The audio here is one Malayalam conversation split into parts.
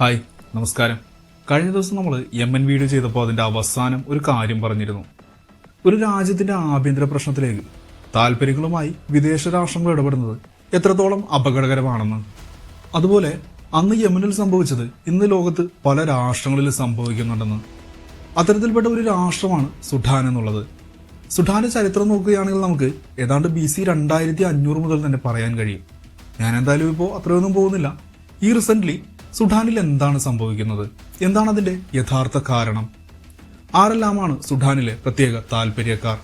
ഹായ് നമസ്കാരം. കഴിഞ്ഞ ദിവസം നമ്മൾ എം എൻ വീഡിയോ ചെയ്തപ്പോൾ അതിന്റെ അവസാനം ഒരു കാര്യം പറഞ്ഞിരുന്നു. ഒരു രാജ്യത്തിന്റെ ആഭ്യന്തര പ്രശ്നത്തിലേക്ക് താല്പര്യങ്ങളുമായി വിദേശ രാഷ്ട്രങ്ങൾ ഇടപെടുന്നത് എത്രത്തോളം അപകടകരമാണെന്ന്. അതുപോലെ അന്ന് യമനിൽ സംഭവിച്ചത് ഇന്ന് ലോകത്ത് പല രാഷ്ട്രങ്ങളിൽ സംഭവിക്കുന്നുണ്ടെന്ന്. അത്തരത്തിൽപ്പെട്ട ഒരു രാഷ്ട്രമാണ് സുഡാൻ എന്നുള്ളത്. സുഡാന്റെ ചരിത്രം നോക്കുകയാണെങ്കിൽ നമുക്ക് ഏതാണ്ട് ബി സി രണ്ടായിരത്തി അഞ്ഞൂറ് മുതൽ തന്നെ പറയാൻ കഴിയും. ഞാൻ എന്തായാലും ഇപ്പോൾ അത്രയൊന്നും പോകുന്നില്ല. ഈ റീസെന്റ് സുഡാനിൽ എന്താണ് സംഭവിക്കുന്നത്? എന്താണ് അതിന്റെ യഥാർത്ഥ കാരണം? ആരെല്ലാമാണ് സുഡാനിലെ പ്രത്യേക താല്പര്യക്കാർ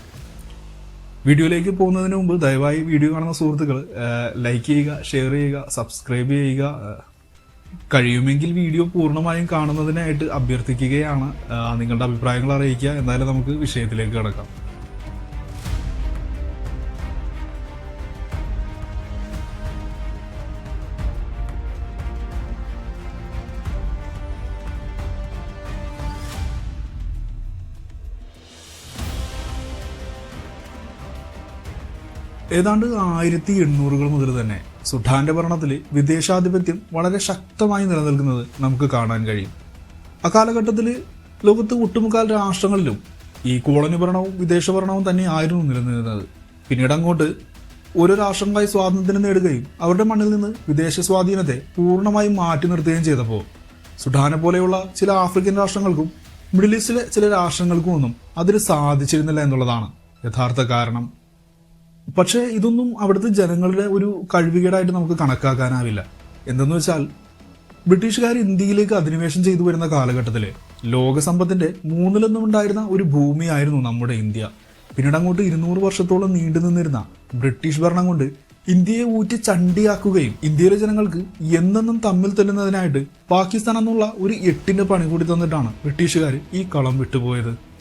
വീഡിയോയിലേക്ക് പോകുന്നതിന് മുമ്പ് ദയവായി വീഡിയോ കാണുന്ന സുഹൃത്തുക്കൾ ലൈക്ക് ചെയ്യുക ഷെയർ ചെയ്യുക സബ്സ്ക്രൈബ് ചെയ്യുക. കഴിയുമെങ്കിൽ വീഡിയോ പൂർണമായും കാണുന്നതിനായിട്ട് അഭ്യർത്ഥിക്കുകയാണ്. നിങ്ങളുടെ അഭിപ്രായങ്ങൾ അറിയിക്കുക. എന്തായാലും നമുക്ക് വിഷയത്തിലേക്ക് കിടക്കാം. ഏതാണ്ട് ആയിരത്തി എണ്ണൂറുകൾ മുതൽ തന്നെ സുഡാന്റെ ഭരണത്തിൽ വിദേശാധിപത്യം വളരെ ശക്തമായി നിലനിൽക്കുന്നത് നമുക്ക് കാണാൻ കഴിയും. അക്കാലഘട്ടത്തിൽ ലോകത്ത് ഒട്ടുമുക്കാൽ രാഷ്ട്രങ്ങളിലും ഈ കോളനി ഭരണവും വിദേശ ഭരണവും തന്നെ ആയിരുന്നു നിലനിന്നിരുന്നത്. പിന്നീട് അങ്ങോട്ട് ഓരോ രാഷ്ട്രങ്ങളായി സ്വാതന്ത്ര്യം നേടുകയും അവരുടെ മണ്ണിൽ നിന്ന് വിദേശ സ്വാധീനത്തെ പൂർണമായും മാറ്റി നിർത്തുകയും ചെയ്തപ്പോൾ സുഡാനെ പോലെയുള്ള ചില ആഫ്രിക്കൻ രാഷ്ട്രങ്ങൾക്കും മിഡിൽ ഈസ്റ്റിലെ ചില രാഷ്ട്രങ്ങൾക്കും ഒന്നും അതിന് സാധിച്ചിരുന്നില്ല എന്നുള്ളതാണ് യഥാർത്ഥ കാരണം. പക്ഷേ ഇതൊന്നും അവിടുത്തെ ജനങ്ങളുടെ ഒരു കഴിവുകേടായിട്ട് നമുക്ക് കണക്കാക്കാനാവില്ല. എന്തെന്ന് വെച്ചാൽ ബ്രിട്ടീഷുകാർ ഇന്ത്യയിലേക്ക് അധിനിവേശം ചെയ്തു വരുന്ന കാലഘട്ടത്തിൽ ലോകസമ്പത്തിന്റെ മൂന്നിലൊന്നും ഉണ്ടായിരുന്ന ഒരു ഭൂമിയായിരുന്നു നമ്മുടെ ഇന്ത്യ. പിന്നീട് അങ്ങോട്ട് ഇരുന്നൂറ് വർഷത്തോളം നീണ്ടു നിന്നിരുന്ന ബ്രിട്ടീഷ് ഭരണം കൊണ്ട് ഇന്ത്യയെ ഊറ്റി ചണ്ടിയാക്കുകയും ഇന്ത്യയിലെ ജനങ്ങൾക്ക് എന്നെന്നും തമ്മിൽ തെല്ലുന്നതിനായിട്ട് പാകിസ്ഥാൻ എന്നുള്ള ഒരു എട്ടിന്റെ പണി കൂടി തന്നിട്ടാണ് ബ്രിട്ടീഷുകാർ ഈ കളം വിട്ടുപോയത്.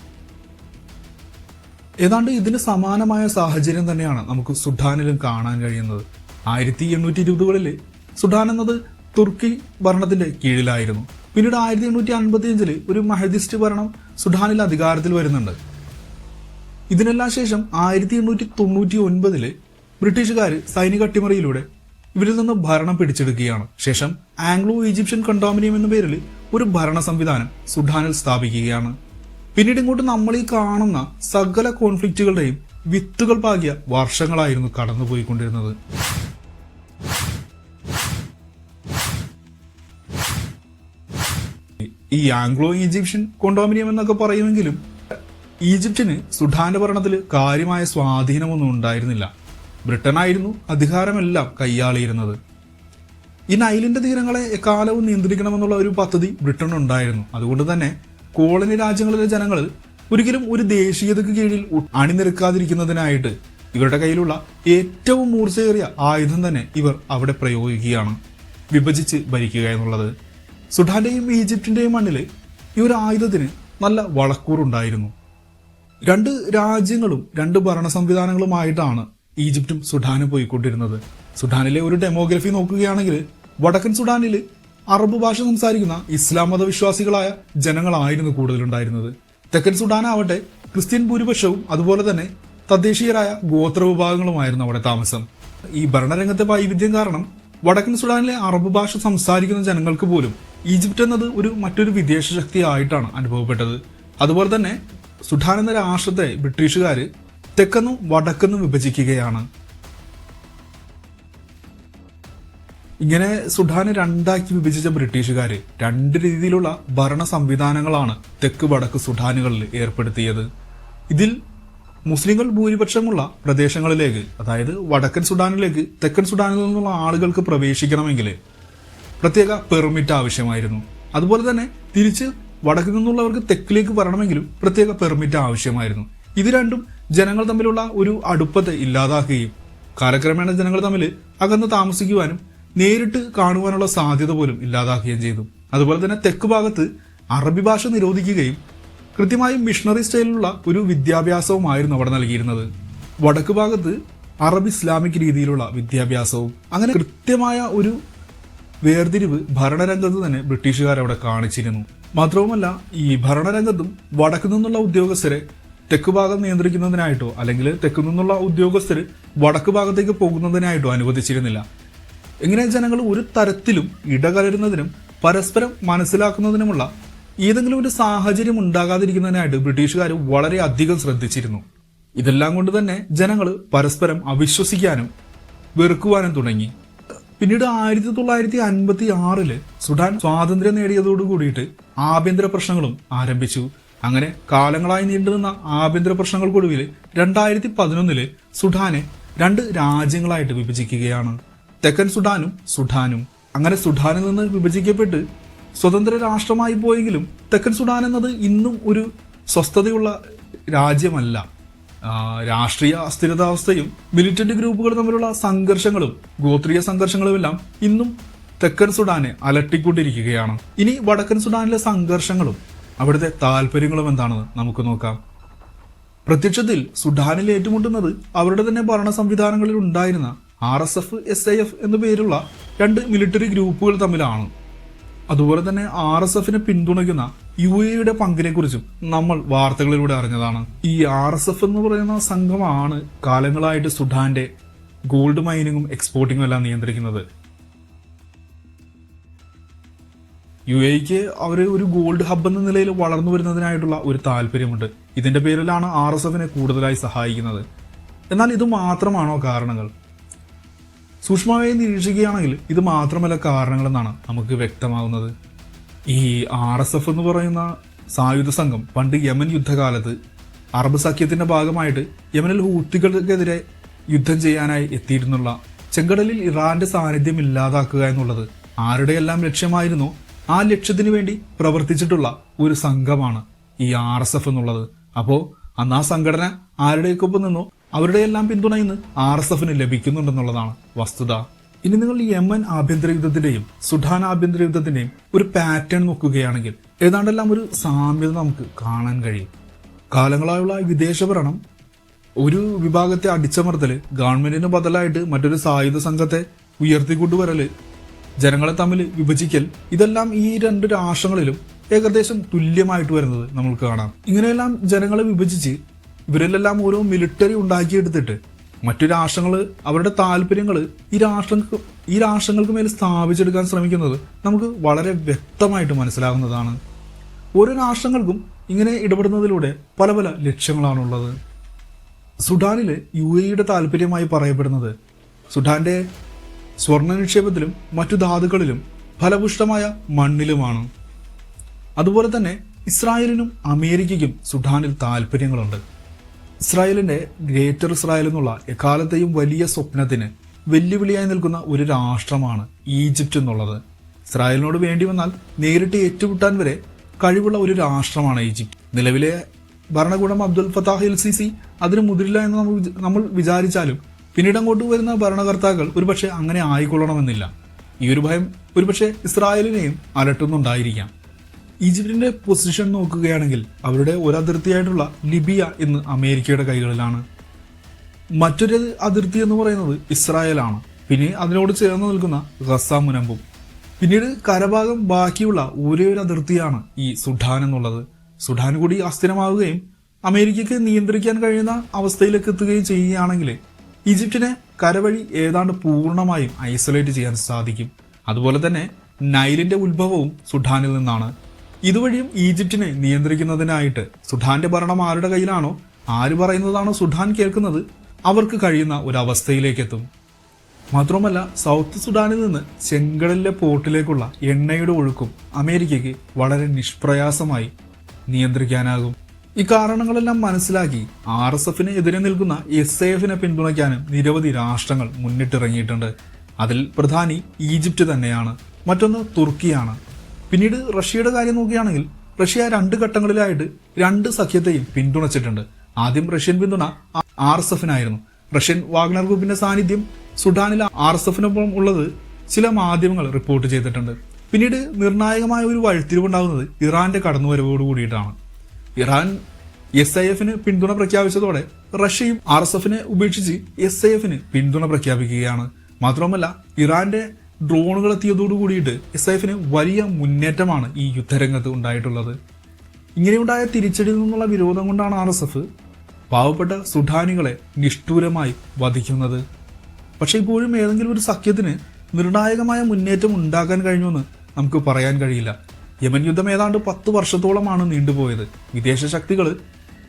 ഏതാണ്ട് ഇതിന് സമാനമായ സാഹചര്യം തന്നെയാണ് നമുക്ക് സുഡാനിലും കാണാൻ കഴിയുന്നത്. ആയിരത്തി എണ്ണൂറ്റി ഇരുപതുകളിൽ സുഡാൻ എന്നത് തുർക്കി ഭരണത്തിന്റെ കീഴിലായിരുന്നു. പിന്നീട് ആയിരത്തി എണ്ണൂറ്റി അൻപത്തി അഞ്ചിൽ ഒരു മഹദിസ്റ്റ് ഭരണം സുഡാനിൽ അധികാരത്തിൽ വരുന്നുണ്ട്. ഇതിനെല്ലാം ശേഷം ആയിരത്തി എണ്ണൂറ്റി തൊണ്ണൂറ്റി ഒൻപതിൽ ബ്രിട്ടീഷുകാർ സൈനിക അട്ടിമറിയിലൂടെ ഇവരിൽ നിന്ന് ഭരണം പിടിച്ചെടുക്കുകയാണ്. ശേഷം ആംഗ്ലോ ഈജിപ്ഷ്യൻ കണ്ടോമിനിയം എന്ന പേരിൽ ഒരു ഭരണ സംവിധാനം സുഡാനിൽ സ്ഥാപിക്കുകയാണ്. പിന്നീട് ഇങ്ങോട്ട് നമ്മൾ ഈ കാണുന്ന സകല കോൺഫ്ലിക്റ്റുകളുടെയും വിത്തുകൾ പാകിയ വർഷങ്ങളായിരുന്നു കടന്നുപോയിക്കൊണ്ടിരുന്നത്. ഈ ആംഗ്ലോ ഈജിപ്ഷ്യൻ കൊണ്ടോമിനിയം എന്നൊക്കെ പറയുമെങ്കിലും ഈജിപ്ഷ്യന് സുഡാന്റെ ഭരണത്തിൽ കാര്യമായ സ്വാധീനമൊന്നും ഉണ്ടായിരുന്നില്ല. ബ്രിട്ടനായിരുന്നു അധികാരമെല്ലാം കൈയാളിയിരുന്നത്. ഈ നൈലിന്റെ തീരങ്ങളെ എക്കാലവും നിയന്ത്രിക്കണമെന്നുള്ള ഒരു പദ്ധതി ബ്രിട്ടനുണ്ടായിരുന്നു അതുകൊണ്ട് തന്നെ കോളനി രാജ്യങ്ങളിലെ ജനങ്ങൾ ഒരിക്കലും ഒരു ദേശീയതയ്ക്ക് കീഴിൽ അണിനിരക്കാതിരിക്കുന്നതിനായിട്ട് ഇവരുടെ കയ്യിലുള്ള ഏറ്റവും മൂർച്ചയേറിയ ആയുധം തന്നെ ഇവർ അവിടെ പ്രയോഗിക്കുകയാണ്. വിഭജിച്ച് ഭരിക്കുക എന്നുള്ളത്. സുഡാന്റെയും ഈജിപ്തിന്റെയും മണ്ണിൽ ഈ ഒരു ആയുധത്തിന് നല്ല വളക്കൂറുണ്ടായിരുന്നു. രണ്ട് രാജ്യങ്ങളും രണ്ട് ഭരണ സംവിധാനങ്ങളുമായിട്ടാണ് ഈജിപ്തും സുഡാനും പോയിക്കൊണ്ടിരുന്നത്. സുഡാനിലെ ഒരു ഡെമോഗ്രഫി നോക്കുകയാണെങ്കിൽ വടക്കൻ സുഡാനിൽ അറബ് ഭാഷ സംസാരിക്കുന്ന ഇസ്ലാം മതവിശ്വാസികളായ ജനങ്ങളായിരുന്നു കൂടുതലുണ്ടായിരുന്നത്. തെക്കൻ സുഡാൻ ആവട്ടെ ക്രിസ്ത്യൻ ഭൂരിപക്ഷവും അതുപോലെ തന്നെ തദ്ദേശീയരായ ഗോത്ര വിഭാഗങ്ങളുമായിരുന്നു അവിടെ താമസം. ഈ ഭരണരംഗത്തെ വൈവിധ്യം കാരണം വടക്കൻ സുഡാനിലെ അറബ് ഭാഷ സംസാരിക്കുന്ന ജനങ്ങൾക്ക് പോലും ഈജിപ്റ്റ് എന്നത് ഒരു മറ്റൊരു വിദേശ ശക്തിയായിട്ടാണ് അനുഭവപ്പെട്ടത്. അതുപോലെ തന്നെ സുഡാൻ എന്ന രാഷ്ട്രത്തെ ബ്രിട്ടീഷുകാർ തെക്കെന്നും വടക്കെന്നും വിഭജിക്കുകയാണ്. ഇങ്ങനെ സുഡാനെ രണ്ടാക്കി വിഭജിച്ച ബ്രിട്ടീഷുകാർ രണ്ട് രീതിയിലുള്ള ഭരണ സംവിധാനങ്ങളാണ് തെക്ക് വടക്ക് സുഡാനുകളിൽ ഏർപ്പെടുത്തിയത്. ഇതിൽ മുസ്ലിങ്ങൾ ഭൂരിപക്ഷമുള്ള പ്രദേശങ്ങളിലേക്ക് അതായത് വടക്കൻ സുഡാനിലേക്ക് തെക്കൻ സുഡാനിൽ നിന്നുള്ള ആളുകൾക്ക് പ്രവേശിക്കണമെങ്കിൽ പ്രത്യേക പെർമിറ്റ് ആവശ്യമായിരുന്നു. അതുപോലെ തന്നെ തിരിച്ച് വടക്കിൽ നിന്നുള്ളവർക്ക് തെക്കിലേക്ക് വരണമെങ്കിലും പ്രത്യേക പെർമിറ്റ് ആവശ്യമായിരുന്നു. ഇത് രണ്ടും ജനങ്ങൾ തമ്മിലുള്ള ഒരു അടുപ്പത്തെ ഇല്ലാതാക്കുകയും കാലക്രമേണ ജനങ്ങൾ തമ്മിൽ അകന്ന് താമസിക്കുവാനും നേരിട്ട് കാണുവാനുള്ള സാധ്യത പോലും ഇല്ലാതാക്കുകയും ചെയ്തു. അതുപോലെ തന്നെ തെക്ക് ഭാഗത്ത് അറബി ഭാഷ നിരോധിക്കുകയും കൃത്യമായും മിഷണറി സ്റ്റൈലിലുള്ള ഒരു വിദ്യാഭ്യാസവുമായിരുന്നു അവിടെ നൽകിയിരുന്നത്. വടക്ക് ഭാഗത്ത് അറബ് ഇസ്ലാമിക് രീതിയിലുള്ള വിദ്യാഭ്യാസവും അങ്ങനെ കൃത്യമായ ഒരു വേർതിരിവ് ഭരണരംഗത്ത് തന്നെ ബ്രിട്ടീഷുകാർ അവിടെ കാണിച്ചിരുന്നു. മാത്രവുമല്ല ഈ ഭരണരംഗത്തും വടക്കു നിന്നുള്ള ഉദ്യോഗസ്ഥരെ തെക്ക് ഭാഗം നിയന്ത്രിക്കുന്നതിനായിട്ടോ അല്ലെങ്കിൽ തെക്കു നിന്നുള്ള ഉദ്യോഗസ്ഥർ വടക്ക് ഭാഗത്തേക്ക് പോകുന്നതിനായിട്ടോ അനുവദിച്ചിരുന്നില്ല. ഇങ്ങനെ ജനങ്ങൾ ഒരു തരത്തിലും ഇടകലരുന്നതിനും പരസ്പരം മനസ്സിലാക്കുന്നതിനുമുള്ള ഏതെങ്കിലും ഒരു സാഹചര്യം ഉണ്ടാകാതിരിക്കുന്നതിനായിട്ട് ബ്രിട്ടീഷുകാർ വളരെ അധികം ശ്രദ്ധിച്ചിരുന്നു. ഇതെല്ലാം കൊണ്ട് തന്നെ ജനങ്ങൾ പരസ്പരം അവിശ്വസിക്കാനും വെറുക്കുവാനും തുടങ്ങി. പിന്നീട് ആയിരത്തി തൊള്ളായിരത്തി അൻപത്തി ആറിൽ സുഡാൻ സ്വാതന്ത്ര്യം നേടിയതോടു കൂടിയിട്ട് ആഭ്യന്തര പ്രശ്നങ്ങളും ആരംഭിച്ചു. അങ്ങനെ കാലങ്ങളായി നീണ്ടുനിന്ന ആഭ്യന്തര പ്രശ്നങ്ങൾക്കൊടുവിൽ രണ്ടായിരത്തി പതിനൊന്നിൽ സുഡാനെ രണ്ട് രാജ്യങ്ങളായിട്ട് വിഭജിക്കുകയാണ്. തെക്കൻ സുഡാനും സുഡാനും. അങ്ങനെ സുഡാനിൽ നിന്ന് വിഭജിക്കപ്പെട്ട് സ്വതന്ത്ര രാഷ്ട്രമായി പോയെങ്കിലും തെക്കൻ സുഡാൻ എന്നത് ഇന്നും ഒരു സ്വസ്ഥതയുള്ള രാജ്യമല്ല. രാഷ്ട്രീയ അസ്ഥിരതാവസ്ഥയും മിലിറ്റന്റ് ഗ്രൂപ്പുകൾ തമ്മിലുള്ള സംഘർഷങ്ങളും ഗോത്രീയ സംഘർഷങ്ങളും എല്ലാം ഇന്നും തെക്കൻ സുഡാനെ അലട്ടിക്കൊണ്ടിരിക്കുകയാണ്. ഇനി വടക്കൻ സുഡാനിലെ സംഘർഷങ്ങളും അവിടുത്തെ താല്പര്യങ്ങളും എന്താണെന്ന് നമുക്ക് നോക്കാം. പ്രത്യക്ഷത്തിൽ സുഡാനിൽ ഏറ്റുമുട്ടുന്നത് അവരുടെ തന്നെ ഭരണ സംവിധാനങ്ങളിൽ ഉണ്ടായിരുന്ന R S F S I F എന്നു പേരുള്ള രണ്ട് മിലിറ്ററി ഗ്രൂപ്പുകൾ തമ്മിലാണ്. അതുപോലെ തന്നെ ആർ എസ് എഫിനെ പിന്തുണയ്ക്കുന്ന യു എയുടെ പങ്കിനെ കുറിച്ചും നമ്മൾ വാർത്തകളിലൂടെ അറിഞ്ഞതാണ്. ഈ ആർ എസ് എഫ് എന്ന് പറയുന്ന സംഘമാണ് കാലങ്ങളായിട്ട് സുഡാന്റെ ഗോൾഡ് മൈനിങ്ങും എക്സ്പോർട്ടിങ്ങും എല്ലാം നിയന്ത്രിക്കുന്നത്. യു എക്ക് അവർ ഒരു ഗോൾഡ് ഹബ് എന്ന നിലയിൽ വളർന്നു വരുന്നതിനായിട്ടുള്ള ഒരു താല്പര്യമുണ്ട്. ഇതിന്റെ പേരിലാണ് ആർ എസ് എഫിനെ കൂടുതലായി സഹായിക്കുന്നത്. എന്നാൽ ഇത് മാത്രമാണോ കാരണങ്ങൾ? സൂക്ഷ്മമായി നിരീക്ഷിക്കുകയാണെങ്കിൽ ഇത് മാത്രമല്ല കാരണങ്ങളെന്നാണ് നമുക്ക് വ്യക്തമാകുന്നത് ഈ ആർ എസ് എഫ് എന്ന് പറയുന്ന സായുധ സംഘം പണ്ട് യമൻ യുദ്ധകാലത്ത് അറബ് സഖ്യത്തിന്റെ ഭാഗമായിട്ട് യമനിൽ ഹൂത്തികൾക്കെതിരെ യുദ്ധം ചെയ്യാനായി എത്തിയിരുന്നുള്ള ചെങ്കടലിൽ ഇറാന്റെ സാന്നിധ്യം ഇല്ലാതാക്കുക എന്നുള്ളത് ആരുടെയെല്ലാം ലക്ഷ്യമായിരുന്നു ആ ലക്ഷ്യത്തിന് വേണ്ടി പ്രവർത്തിച്ചിട്ടുള്ള ഒരു സംഘമാണ് ഈ ആർ എന്നുള്ളത്. അപ്പോൾ അന്ന് ആ സംഘടന ആരുടെയൊക്കെ ഒപ്പം നിന്നോ? അവരുടെ എല്ലാം പിന്തുണ ഇന്ന് ആർ എസ് എഫിന് ലഭിക്കുന്നുണ്ടെന്നുള്ളതാണ് വസ്തുത. ഇനി നിങ്ങൾ യമൻ ആഭ്യന്തര യുദ്ധത്തിന്റെയും സുഡാൻ ആഭ്യന്തര യുദ്ധത്തിന്റെയും ഒരു പാറ്റേൺ നോക്കുകയാണെങ്കിൽ ഏതാണ്ടെല്ലാം ഒരു സാമ്യത നമുക്ക് കാണാൻ കഴിയും. കാലങ്ങളായുള്ള വിദേശ ഭരണം ഒരു വിഭാഗത്തെ അടിച്ചമർത്തൽ ഗവൺമെന്റിന് ബദലായിട്ട് മറ്റൊരു സായുധ സംഘത്തെ ഉയർത്തിക്കൊണ്ടുവരൽ ജനങ്ങളെ തമ്മിൽ വിഭജിക്കൽ ഇതെല്ലാം ഈ രണ്ട് രാഷ്ട്രങ്ങളിലും ഏകദേശം തുല്യമായിട്ട് വരുന്നത് നമുക്ക് കാണാം. ഇങ്ങനെയെല്ലാം ജനങ്ങളെ വിഭജിച്ച് ഇവരിലെല്ലാം ഓരോ മിലിറ്ററി ഉണ്ടാക്കിയെടുത്തിട്ട് മറ്റു രാഷ്ട്രങ്ങൾ അവരുടെ താല്പര്യങ്ങൾ ഈ രാഷ്ട്രങ്ങൾക്ക് ഈ രാഷ്ട്രങ്ങൾക്ക് മേൽ സ്ഥാപിച്ചെടുക്കാൻ ശ്രമിക്കുന്നത് നമുക്ക് വളരെ വ്യക്തമായിട്ട് മനസ്സിലാകുന്നതാണ്. ഓരോ രാഷ്ട്രങ്ങൾക്കും ഇങ്ങനെ ഇടപെടുന്നതിലൂടെ പല പല ലക്ഷ്യങ്ങളാണുള്ളത്. സുഡാനിൽ യു എയുടെ താല്പര്യമായി പറയപ്പെടുന്നത് സുഡാന്റെ സ്വർണ നിക്ഷേപത്തിലും മറ്റു ധാതുക്കളിലും ഫലപുഷ്ടമായ മണ്ണിലുമാണ്. അതുപോലെ തന്നെ ഇസ്രായേലിനും അമേരിക്കയ്ക്കും സുഡാനിൽ താല്പര്യങ്ങളുണ്ട്. ഇസ്രായേലിന്റെ ഗ്രേറ്റർ ഇസ്രായേൽ എന്നുള്ള എക്കാലത്തെയും വലിയ സ്വപ്നത്തിന് വെല്ലുവിളിയായി നിൽക്കുന്ന ഒരു രാഷ്ട്രമാണ് ഈജിപ്റ്റ് എന്നുള്ളത്. ഇസ്രായേലിനോട് വേണ്ടി വന്നാൽ നേരിട്ട് ഏറ്റുമുട്ടാൻ വരെ കഴിവുള്ള ഒരു രാഷ്ട്രമാണ് ഈജിപ്ത്. നിലവിലെ ഭരണകൂടം Abdul Fattah el Sisi അതിന് മുതിരില്ല എന്ന് നമ്മൾ നമ്മൾ വിചാരിച്ചാലും പിന്നീട് അങ്ങോട്ട് വരുന്ന ഭരണകർത്താക്കൾ ഒരുപക്ഷെ അങ്ങനെ ആയിക്കൊള്ളണമെന്നില്ല. ഈ ഒരു ഭയം ഒരുപക്ഷെ ഇസ്രായേലിനെയും അലട്ടുന്നുണ്ടായിരിക്കാം. ഈജിപ്തിന്റെ പൊസിഷൻ നോക്കുകയാണെങ്കിൽ അവരുടെ ഒരു അതിർത്തിയായിട്ടുള്ള ലിബിയ ഇന്ന് അമേരിക്കയുടെ കൈകളിലാണ്. മറ്റൊരു അതിർത്തി എന്ന് പറയുന്നത് ഇസ്രായേലാണ്. പിന്നെ അതിനോട് ചേർന്ന് നിൽക്കുന്ന ഗസ മുനമ്പും. പിന്നീട് കരഭാഗം ബാക്കിയുള്ള ഒരേ ഒരു അതിർത്തിയാണ് ഈ സുഡാൻ എന്നുള്ളത്. സുഡാൻ കൂടി അസ്ഥിരമാവുകയും അമേരിക്കയ്ക്ക് നിയന്ത്രിക്കാൻ കഴിയുന്ന അവസ്ഥയിലേക്ക് എത്തുകയും ചെയ്യുകയാണെങ്കിൽ ഈജിപ്തിനെ കരവഴി ഏതാണ്ട് പൂർണമായും ഐസൊലേറ്റ് ചെയ്യാൻ സാധിക്കും. അതുപോലെ തന്നെ നൈലിന്റെ ഉത്ഭവവും സുഡാനിൽ നിന്നാണ്. ഇതുവഴിയും ഈജിപ്തിനെ നിയന്ത്രിക്കുന്നതിനായിട്ട് സുഡാന്റെ ഭരണം ആരുടെ കയ്യിലാണോ? ആര് പറയുന്നതാണോ സുഡാൻ കേൾക്കുന്നത്? അവർക്ക് കഴിയുന്ന ഒരു അവസ്ഥയിലേക്ക് എത്തും മാത്രമല്ല സൗത്ത് സുഡാനിൽ നിന്ന് ചെങ്കടലിലെ പോർട്ടിലേക്കുള്ള എണ്ണയുടെ ഒഴുക്കും അമേരിക്കയ്ക്ക് വളരെ നിഷ്പ്രയാസമായി നിയന്ത്രിക്കാനാകും. ഇക്കാരണങ്ങളെല്ലാം കാരണങ്ങളെല്ലാം മനസ്സിലാക്കി ആർ എസ് എഫിന് എതിരെ നിൽക്കുന്ന എസ് എഫിനെ പിന്തുണയ്ക്കാനും നിരവധി രാഷ്ട്രങ്ങൾ മുന്നിട്ടിറങ്ങിയിട്ടുണ്ട്. അതിൽ പ്രധാനി ഈജിപ്റ്റ് തന്നെയാണ്. മറ്റൊന്ന് തുർക്കിയാണ്. പിന്നീട് റഷ്യയുടെ കാര്യം നോക്കുകയാണെങ്കിൽ റഷ്യ രണ്ട് ഘട്ടങ്ങളിലായിട്ട് രണ്ട് സഖ്യത്തെയും പിന്തുണച്ചിട്ടുണ്ട്. ആദ്യം റഷ്യൻ പിന്തുണ ആർ എസ് എഫിനായിരുന്നു റഷ്യൻ വാഗ്നർ ഗ്രൂപ്പിന്റെ സാന്നിധ്യം സുഡാനിൽ ആർ എസ് എഫിനൊപ്പം ഉള്ളത് ചില മാധ്യമങ്ങൾ റിപ്പോർട്ട് ചെയ്തിട്ടുണ്ട്. പിന്നീട് നിർണായകമായ ഒരു വഴിത്തിരിവുണ്ടാകുന്നത് ഇറാന്റെ കടന്നുവരവോട് കൂടിയിട്ടാണ്. ഇറാൻ എസ് ഐ എഫിന് പിന്തുണ പ്രഖ്യാപിച്ചതോടെ റഷ്യയും ആർ എസ് എഫിനെ ഉപേക്ഷിച്ച് എസ് ഐ എഫിന് പിന്തുണ പ്രഖ്യാപിക്കുകയാണ്. മാത്രമല്ല ഇറാന്റെ ഡ്രോണുകൾ എത്തിയതോടു കൂടിയിട്ട് എസ് എഫിന് വലിയ മുന്നേറ്റമാണ് ഈ യുദ്ധരംഗത്ത് ഉണ്ടായിട്ടുള്ളത്. ഇങ്ങനെയുണ്ടായ തിരിച്ചടിയിൽ നിന്നുള്ള വിരോധം കൊണ്ടാണ് ആർ എസ് എഫ് പാവപ്പെട്ട സുഡാനികളെ നിഷ്ഠൂരമായി വധിക്കുന്നത്. പക്ഷെ ഇപ്പോഴും ഏതെങ്കിലും ഒരു സഖ്യത്തിന് നിർണായകമായ മുന്നേറ്റം ഉണ്ടാക്കാൻ കഴിഞ്ഞുവെന്ന് നമുക്ക് പറയാൻ കഴിയില്ല. യമൻ യുദ്ധം ഏതാണ്ട് പത്ത് വർഷത്തോളമാണ് നീണ്ടുപോയത്. വിദേശ ശക്തികൾ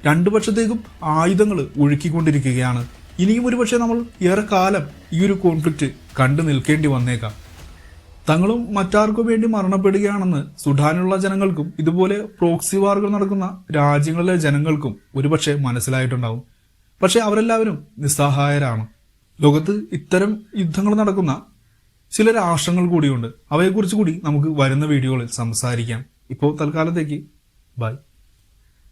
രണ്ടു പക്ഷത്തേക്കും ആയുധങ്ങൾ ഒഴുക്കിക്കൊണ്ടിരിക്കുകയാണ്. ഇനിയും ഒരുപക്ഷെ നമ്മൾ ഏറെ കാലം ഈ ഒരു കോൺഫ്ലിക്റ്റ് കണ്ടു നിൽക്കേണ്ടി വന്നേക്കാം. തങ്ങളും മറ്റാർക്കു വേണ്ടി മരണപ്പെടുകയാണെന്ന് സുഡാനിലുള്ള ജനങ്ങൾക്കും ഇതുപോലെ പ്രോക്സി വാറുകൾ നടക്കുന്ന രാജ്യങ്ങളിലെ ജനങ്ങൾക്കും ഒരുപക്ഷെ മനസ്സിലായിട്ടുണ്ടാവും. പക്ഷെ അവരെല്ലാവരും നിസ്സഹായരാണ്. ലോകത്ത് ഇത്തരം യുദ്ധങ്ങൾ നടക്കുന്ന ചില രാഷ്ട്രങ്ങൾ കൂടിയുണ്ട്. അവയെക്കുറിച്ച് കൂടി നമുക്ക് വരുന്ന വീഡിയോകളിൽ സംസാരിക്കാം. ഇപ്പോൾ തൽക്കാലത്തേക്ക് ബൈ.